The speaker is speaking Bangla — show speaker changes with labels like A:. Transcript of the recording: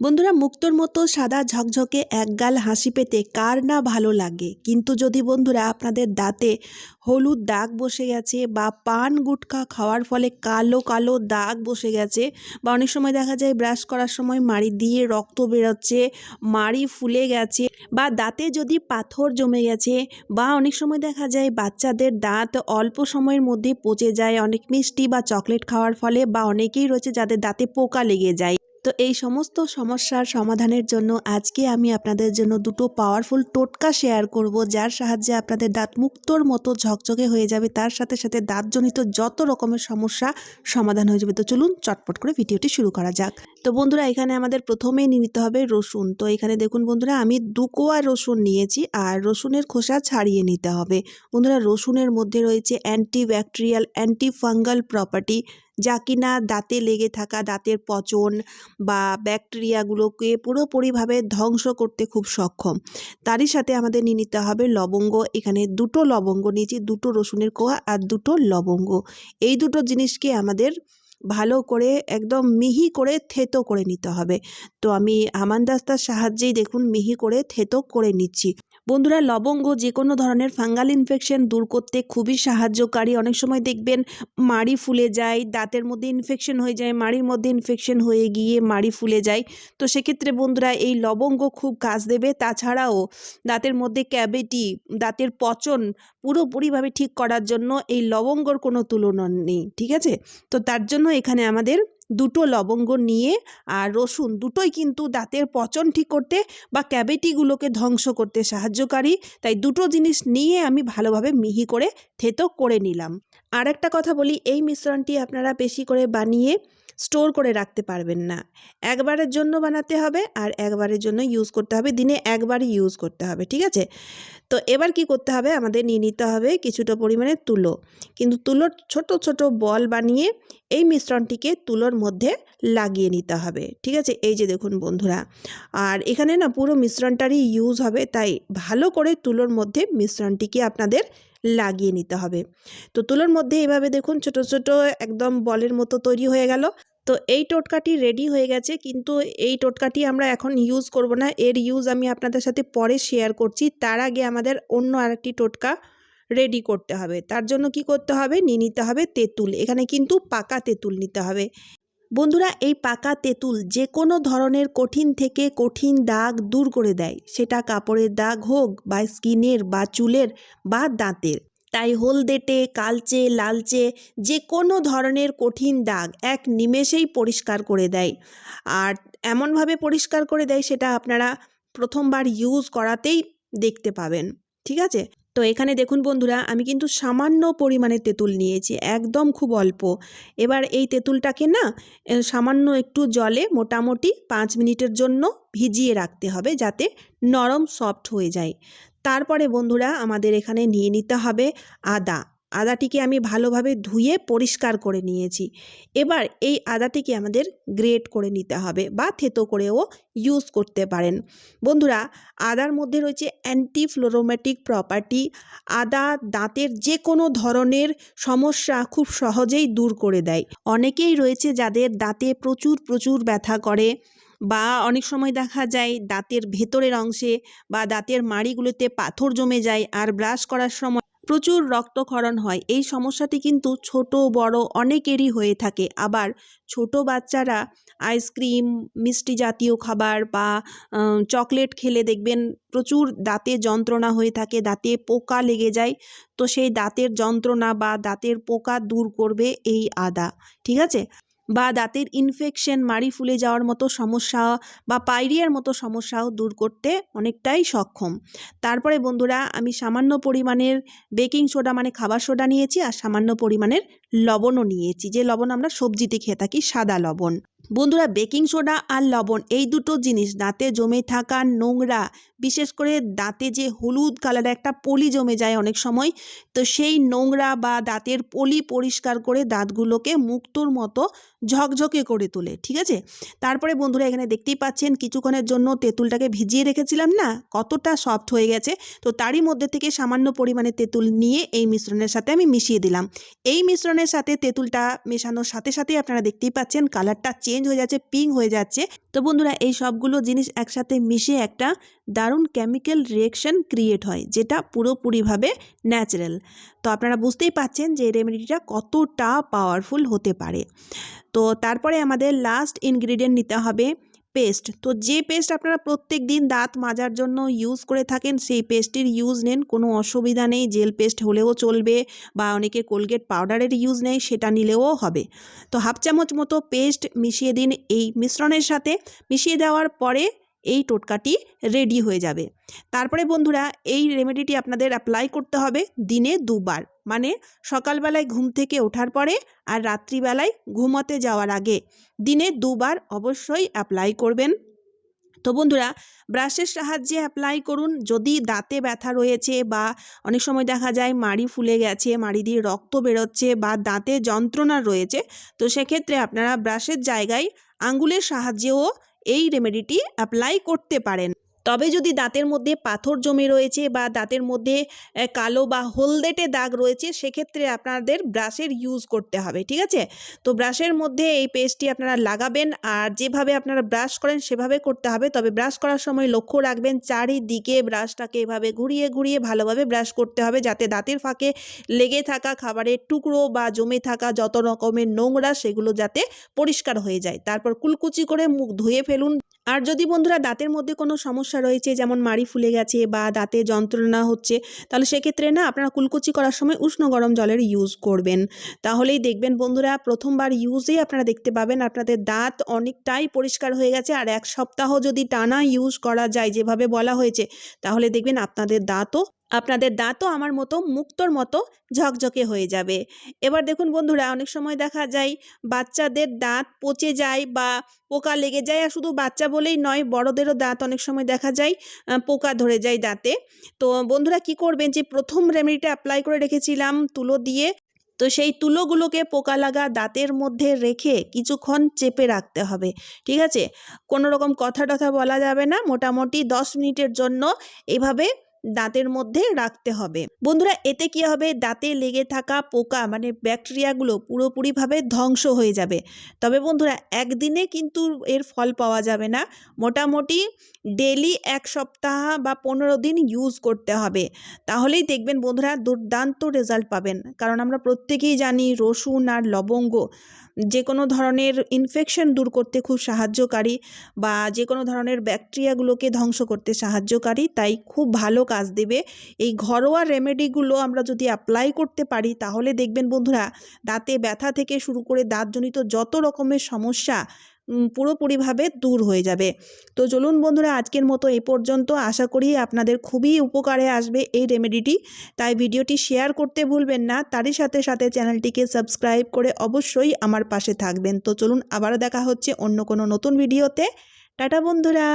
A: বন্ধুরা, মুক্তোর মতো সাদা ঝকঝকে একগাল হাসি পেতে কার না ভালো লাগে? কিন্তু যদি বন্ধুরা আপনাদের দাঁতে হলুদ দাগ বসে গেছে বা পান গুটখা খাওয়ার ফলে কালো কালো দাগ বসে গেছে বা অনেক সময় দেখা যায় ব্রাশ করার সময় মাড়ি দিয়ে রক্ত বেরোচ্ছে, মাড়ি ফুলে গেছে বা দাঁতে যদি পাথর জমে গেছে বা অনেক সময় দেখা যায় বাচ্চাদের দাঁত অল্প সময়ের মধ্যে পচে যায়, অনেক মিষ্টি বা চকলেট খাওয়ার ফলে বা অনেকেই রয়েছে যাদের দাঁতে পোকা লেগে যায়। তো এই সমস্ত সমস্যার সমাধানের জন্য আজকে আমি আপনাদের জন্য দুটো পাওয়ারফুল টোটকা শেয়ার করব, যার সাহায্যে আপনাদের দাঁত মুক্তোর মতো ঝকঝকে হয়ে যাবে। তার সাথে সাথে দাঁতজনিত যত রকমের সমস্যা সমাধান হয়ে যাবে। তো চলুন চটপট করে ভিডিওটি শুরু করা যাক। তো বন্ধুরা, এখানে আমাদের প্রথমেই নিতে হবে রসুন। তো এখানে দেখুন বন্ধুরা, আমি দু কোয়া রসুন নিয়েছি আর রসুনের খোসা ছাড়িয়ে নিতে হবে। বন্ধুরা, রসুনের মধ্যে রয়েছে anti bacterial anti fungal property যা কিনা দাঁতে লেগে থাকা, দাঁতের পচন বা ব্যাকটেরিয়াগুলোকে পুরোপুরিভাবে ধ্বংস করতে খুব সক্ষম। তারই সাথে আমাদের নিয়ে নিতে হবে লবঙ্গ। এখানে দুটো লবঙ্গ নিয়েছি, দুটো রসুনের কোয়া আর দুটো লবঙ্গ। এই দুটো জিনিসকে আমাদের ভালো করে, একদম মিহি করে থেতো করে নিতে হবে। তো আমি আমান হামানদাস্তার সাহায্যেই দেখুন মিহি করে থেতো করে নিচ্ছি। বন্ধুরা, লবঙ্গ যে কোনো ধরনের ফাঙ্গাল ইনফেকশন দূর করতে খুবই সাহায্যকারী। অনেক সময় দেখবেন মাড়ি ফুলে যায়, দাঁতের মধ্যে ইনফেকশন হয়ে যায়, মাড়ির মধ্যে ইনফেকশন হয়ে গিয়ে মাড়ি ফুলে যায়। তো সেক্ষেত্রে বন্ধুরা, এই লবঙ্গ খুব কাজ দেবে। তাছাড়াও দাঁতের মধ্যে ক্যাভিটি দাঁতের পচন পুরোপুরিভাবে ঠিক করার জন্য এই লবঙ্গর কোনো তুলনা নেই, ঠিক আছে? তো তার জন্য এখানে আমাদের দুটো লবঙ্গ নিয়ে আর রসুন দুটোই কিন্তু দাঁতের পচন ঠিক করতে বা ক্যাভিটিগুলোকে ধ্বংস করতে সাহায্যকারী। তাই দুটো জিনিস নিয়ে আমি ভালোভাবে মিহি করে থেতো করে নিলাম। আর একটা কথা বলি, এই মিশ্রণটি আপনারা বেশি করে বানিয়ে স্টোর করে রাখতে পারবেন না। একবারের জন্য বানাতে হবে আর একবারের জন্য ইউজ করতে হবে। দিনে একবারই ইউজ করতে হবে, ঠিক আছে? তো এবার কি করতে হবে? আমাদের নিয়ে নিতে হবে কিছুটা পরিমাণে তুলো। কিন্তু তুলোর ছোট ছোট বল বানিয়ে এই মিশ্রণটিকে তুলোর মধ্যে লাগিয়ে নিতে হবে। ঠিক আছে? এই যে দেখুন বন্ধুরা, আর এখানে না পুরো মিশ্রণটারই ইউজ হবে, তাই ভালো করে তুলোর মধ্যে মিশ্রণটিকে আপনাদের লাগিয়ে নিতে হবে। তো তুলোর মধ্যে এভাবে দেখুন ছোট ছোট একদম বলের মতো তৈরি হয়ে গেল। তো এই টোটকাটি রেডি হয়ে গেছে, কিন্তু এই টোটকাটি আমরা এখন ইউজ করব না। এর ইউজ আমি আপনাদের সাথে পরে শেয়ার করছি। তার আগে আমাদের অন্য আরেকটি টোটকা রেডি করতে হবে। তার জন্য কি করতে হবে? নিয়ে নিতে হবে তেঁতুল। এখানে কিন্তু পাকা তেঁতুল নিতে হবে। বন্ধুরা, এই পাকা তেঁতুল যে কোনো ধরনের কঠিন থেকে কঠিন দাগ দূর করে দেয়। সেটা কাপড়ের দাগ হোক বা স্কিনের বা চুলের বা দাঁতের। তাই হলদেটে, কালচে, লালচে যে কোনো ধরনের কঠিন দাগ এক নিমেষেই পরিষ্কার করে দেয়। আর এমনভাবে পরিষ্কার করে দেয় সেটা আপনারা প্রথমবার ইউজ করাতেই দেখতে পাবেন। ঠিক আছে? তো এখানে দেখুন বন্ধুরা, আমি কিন্তু সামান্য পরিমাণে তেঁতুল নিয়েছি, একদম খুব অল্প। এবার এই তেঁতুলটাকে না সামান্য একটু জলে মোটামুটি পাঁচ মিনিটের জন্য ভিজিয়ে রাখতে হবে যাতে নরম সফট হয়ে যায়। তারপরে বন্ধুরা আমাদের এখানে নিয়ে নিতে হবে আদা। আদাটিকে আমি ভালোভাবে ধুয়ে পরিষ্কার করে নিয়েছি। এবার এই আদাটিকে আমাদের গ্রেট করে নিতে হবে বা থেতো করেও ইউজ করতে পারেন। বন্ধুরা, আদার মধ্যে রয়েছে অ্যান্টি ফ্লোরোম্যাটিক প্রপার্টি আদা দাঁতের যে কোনো ধরনের সমস্যা খুব সহজেই দূর করে দেয়। অনেকেই রয়েছে যাদের দাঁতে প্রচুর প্রচুর ব্যথা করে বা অনেক সময় দেখা যায় দাঁতের ভেতরের অংশে বা দাঁতের মাড়িগুলোতে পাথর জমে যায় আর ব্রাশ করার সময় প্রচুর রক্তক্ষরণ হয়। এই সমস্যাটি কিন্তু ছোট, বড় অনেকেরই হয়ে থাকে। আবার ছোট বাচ্চারা আইসক্রিম মিষ্টি জাতীয় খাবার বা চকলেট খেলে দেখবেন প্রচুর দাঁতে যন্ত্রণা হয়ে থাকে, দাঁতে পোকা লেগে যায়। তো সেই দাঁতের যন্ত্রণা বা দাঁতের পোকা দূর করবে এই আদা। ঠিক আছে? বা দাঁতের ইনফেকশন মাড়ি ফুলে যাওয়ার মতো সমস্যা বা পাইরিয়ার মতো সমস্যাও দূর করতে অনেকটাই সক্ষম। তারপরে বন্ধুরা, আমি সামান্য পরিমাণের বেকিং সোডা মানে খাবার সোডা নিয়েছি আর সামান্য পরিমাণের লবণও নিয়েছি। যে লবণ আমরা সবজিতে খেয়ে থাকি, সাদা লবণ। বন্ধুরা, বেকিং সোডা আর লবণ এই দুটো জিনিস দাঁতে জমে থাকা নোংরা, বিশেষ করে দাঁতে যে হলুদ কালারের একটা পলি জমে যায় অনেক সময়, তো সেই নোংরা বা দাঁতের পলি পরিষ্কার করে দাঁতগুলোকে মুক্তোর মতো ঝকঝকে করে তোলে, ঠিক আছে? তারপরে বন্ধুরা, এখানে দেখতেই পাচ্ছেন কিছুক্ষণের জন্য তেঁতুলটাকে ভিজিয়ে রেখেছিলাম না, কতটা সফট হয়ে গেছে, তো তারই মধ্যে থেকে সামান্য পরিমাণে তেঁতুল নিয়ে এই মিশ্রণের সাথে আমি মিশিয়ে দিলাম। এই মিশ্রণের সাথে তেঁতুলটা মেশানোর সাথে সাথে আপনারা দেখতেই পাচ্ছেন কালারটা চেঞ্জ হয়ে যাচ্ছে পিঙ্ক হয়ে যাচ্ছে। তো বন্ধুরা, এই সবগুলো জিনিস একসাথে মিশে একটা দারুণ কেমিক্যাল রিয়েকশন ক্রিয়েট হয়, যেটা পুরোপুরিভাবে ন্যাচারাল তো আপনারা বুঝতেই পাচ্ছেন যে রেমেডিটা কতটা পাওয়ারফুল হতে পারে। তো তারপরে আমাদের লাস্ট ইনগ্রিডিয়েন্ট নিতে হবে পেস্ট তো যে পেস্ট আপনারা প্রত্যেক দিন দাঁত মাজার জন্য ইউজ করে থাকেন, সেই পেস্টের ইউজ নেন। কোনো অসুবিধা নেই জেল পেস্ট হলেও চলবে বা অনেকে কোলগেট পাউডারের ইউজ নেই সেটা নিলেও হবে। তো হাফ চামচ মতো পেস্ট মিশিয়ে দিন এই মিশ্রণের সাথে। মিশিয়ে দেওয়ার পরে এই টোটকাটি রেডি হয়ে যাবে। তারপরে বন্ধুরা, এই রেমেডিটি আপনাদের অ্যাপ্লাই করতে হবে দিনে দুবার। মানে সকালবেলায় ঘুম থেকে ওঠার পরে আর রাত্রিবেলায় ঘুমোতে যাওয়ার আগে দিনে দুবার অবশ্যই অ্যাপ্লাই করবেন। তো বন্ধুরা, ব্রাশের সাহায্যে অ্যাপ্লাই করুন। যদি দাঁতে ব্যথা রয়েছে বা অনেক সময় দেখা যায় মাড়ি ফুলে গেছে, মাড়ি দিয়ে রক্ত বেরোচ্ছে বা দাঁতে যন্ত্রণা রয়েছে, তো সেক্ষেত্রে আপনারা ব্রাশের জায়গায় আঙ্গুলের সাহায্যেও এই রেমেডিটি অ্যাপ্লাই করতে পারেন। তবে যদি দাঁতের মধ্যে পাথর জমে রয়েছে বা দাঁতের মধ্যে কালো বা হলদেটে দাগ রয়েছে, সেক্ষেত্রে আপনাদের ব্রাশের ইউজ করতে হবে, ঠিক আছে? তো ব্রাশের মধ্যে এই পেস্টটি আপনারা লাগাবেন আর যেভাবে আপনারা ব্রাশ করেন সেভাবে করতে হবে। তবে ব্রাশ করার সময় লক্ষ্য রাখবেন, চারিদিকে ব্রাশটাকে এভাবে ঘুরিয়ে ঘুরিয়ে ভালোভাবে ব্রাশ করতে হবে যাতে দাঁতের ফাঁকে লেগে থাকা খাবারের টুকরো বা জমে থাকা যত রকমের নোংরা সেগুলো যাতে পরিষ্কার হয়ে যায়। তারপর কুলকুচি করে মুখ ধুয়ে ফেলুন। আর যদি বন্ধুরা দাঁতের মধ্যে কোনো সমস্যা রয়েছে, যেমন মাড়ি ফুলে গেছে বা দাঁতে যন্ত্রণা হচ্ছে, তাহলে সেক্ষেত্রে না আপনারা কুলকুচি করার সময় উষ্ণ গরম জলের ইউজ করবেন। তাহলেই দেখবেন বন্ধুরা প্রথমবার ইউজে আপনারা দেখতে পাবেন, আপনাদের দাঁত অনেকটাই পরিষ্কার হয়ে গেছে আর এক সপ্তাহ যদি টানা ইউজ করা যায়, যেভাবে বলা হয়েছে, তাহলে দেখবেন আপনাদের দাঁতও আপনাদের দাঁতও আমার মতো, মুক্তর মতো ঝকঝকে হয়ে যাবে। এবার দেখুন বন্ধুরা, অনেক সময় দেখা যায় বাচ্চাদের দাঁত পচে যায় বা পোকা লেগে যায়, আর শুধু বাচ্চা বলেই নয়, বড়দেরও দাঁত অনেক সময় দেখা যায় পোকা ধরে যায় দাঁতে। তো বন্ধুরা কি করবেন যে, প্রথম রেমেডিটা অ্যাপ্লাই করে রেখেছিলাম তুলো দিয়ে। তো সেই তুলোগুলোকে পোকা লাগা দাঁতের মধ্যে রেখে কিছুক্ষণ চেপে রাখতে হবে, ঠিক আছে? কোনো রকম কথা টথা বলা যাবে না, মোটামুটি দশ মিনিটের জন্য এভাবে দাঁতের মধ্যে রাখতে হবে। বন্ধুরা, এতে কি হবে? দাঁতে লেগে থাকা পোকা মানে ব্যাকটেরিয়াগুলো পুরোপুরিভাবে ধ্বংস হয়ে যাবে। তবে বন্ধুরা, একদিনে কিন্তু এর ফল পাওয়া যাবে না। মোটামুটি ডেলি এক সপ্তাহ বা পনেরো দিন ইউজ করতে হবে। তাহলেই দেখবেন বন্ধুরা, দুর্দান্ত রেজাল্ট পাবেন। কারণ আমরা প্রত্যেকেই জানি, রসুন আর লবঙ্গ যে কোনো ধরনের ইনফেকশন দূর করতে খুব সাহায্যকারী বা যে কোনো ধরনের ব্যাকটেরিয়াগুলোকে ধ্বংস করতে সাহায্যকারী। তাই খুব ভালো কাজ দেবে। এই ঘরোয়া রেমেডিগুলো আমরা যদি অ্যাপ্লাই করতে পারি, তাহলে দেখবেন বন্ধুরা, দাঁতে ব্যথা থেকে শুরু করে দাঁতজনিত যত রকমের সমস্যা পুরোপুরিভাবে দূর হয়ে যাবে। তো চলুন বন্ধুরা, আজকের মতো এই পর্যন্ত। আশা করি আপনাদের খুবই উপকারে আসবে এই রেমেডিটি তাই ভিডিওটি শেয়ার করতে ভুলবেন না। তারই সাথে সাথে চ্যানেলটিকে সাবস্ক্রাইব করে অবশ্যই আমার পাশে থাকবেন। তো চলুন আবার দেখা হচ্ছে অন্য কোনো নতুন ভিডিওতে টাটা বন্ধুরা!